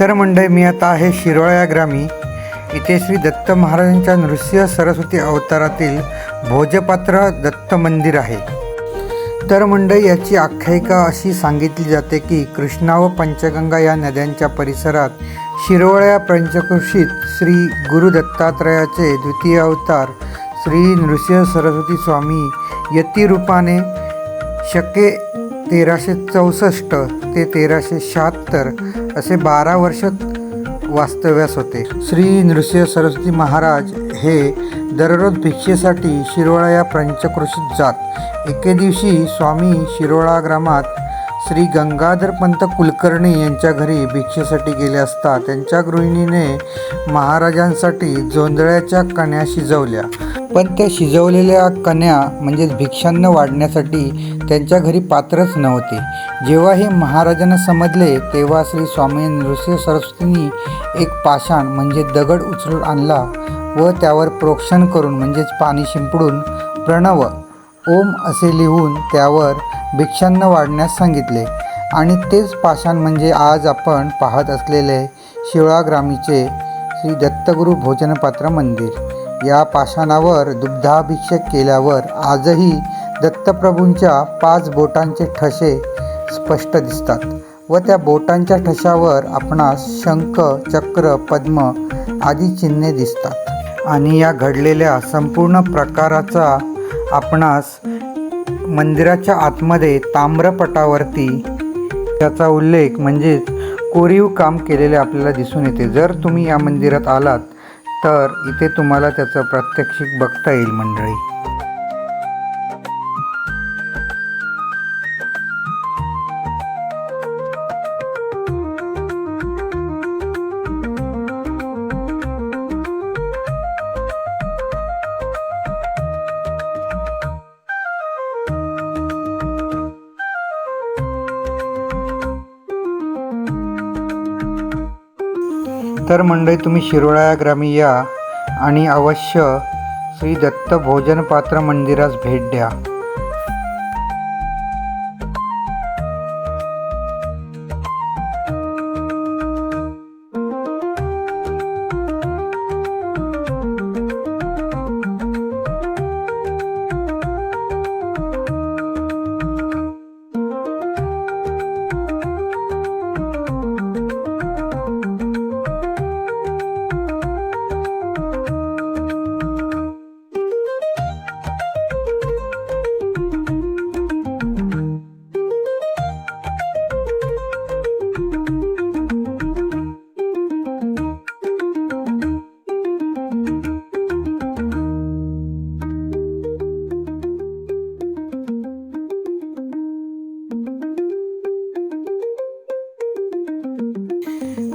तर मंडळी मी आता आहे शिरोळा या ग्रामी. इथे श्री दत्त महाराजांच्या नृसिंह सरस्वती अवतारातील भोजपात्र दत्त मंदिर आहे. तर मंडळी याची आख्यायिका अशी सांगितली जाते की कृष्णा व पंचगंगा या नद्यांच्या परिसरात शिरोळ्या पंचकृषीत श्री गुरु दत्तात्रयाचे द्वितीय अवतार श्री नृसिंह सरस्वती स्वामी यतिरूपाने शके तेराशे चौसष्ट ते तेराशे शहात्तर असे बारा वर्ष वास्तव्यास होते. श्री नृसिंह सरस्वती महाराज हे दररोज भिक्षेसाठी शिरोळा या पंचक्रोशीत जात. एके दिवशी स्वामी शिरोळा ग्रामात श्री गंगाधर पंत कुलकर्णी यांच्या घरी भिक्षेसाठी गेले असता त्यांच्या गृहिणीने महाराजांसाठी जोंधळ्याच्या कण्या शिजवल्या. पण त्या शिजवलेल्या कण्या म्हणजेच भिक्षांना वाढण्यासाठी त्यांच्या घरी पात्रच नव्हते. जेव्हा हे महाराजांना समजले तेव्हा श्री स्वामी नृसिंह सरस्वतींनी एक पाषाण म्हणजे दगड उचलून आणला व त्यावर प्रोक्षण करून म्हणजेच पाणी शिंपडून प्रणव ओम असे लिहून त्यावर भिक्षान्न वाढण्यास सांगितले. आणि तेच पाषाण म्हणजे आज आपण पाहत असलेले शिवळाग्रामीचे श्री दत्तगुरू भोजनपात्र मंदिर. या पाषाणावर दुग्धाभिषेक केल्यावर आजही दत्तप्रभूंच्या पाच बोटांचे ठसे स्पष्ट दिसतात व त्या बोटांच्या ठशावर आपणास शंख चक्र पद्म आदी चिन्हे दिसतात. आणि या घडलेल्या संपूर्ण प्रकाराचा आपणास मंदिराच्या आतमध्ये ताम्रपटावरती त्याचा उल्लेख म्हणजेच कोरीव काम केलेले आपल्याला दिसून येते. जर तुम्ही या मंदिरात आलात तर इथे तुम्हाला त्याचं प्रात्यक्षिक बघता येईल मंडळी. तर मंडळी तुम्ही शिरोळा ग्रामी या आणि अवश्य श्री दत्त भोजनपात्र मंदिरास भेट द्या.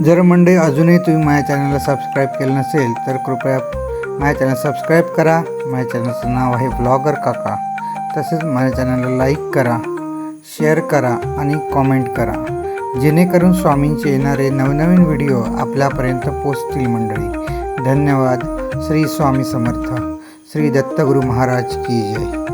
जर मंडळी अजूनही तुम्ही माझ्या चॅनलला सबस्क्राईब केलं नसेल तर कृपया माझ्या चॅनल सबस्क्राईब करा. माझ्या चॅनलचं नाव आहे ब्लॉगर काका. तसेच माझ्या चॅनलला लाईक करा शेअर करा आणि कॉमेंट करा. जेणेकरून स्वामींचे येणारे नवनवीन व्हिडिओ आपल्यापर्यंत पोचतील मंडळी. धन्यवाद. श्री स्वामी समर्थ. श्री दत्तगुरू महाराज की जय.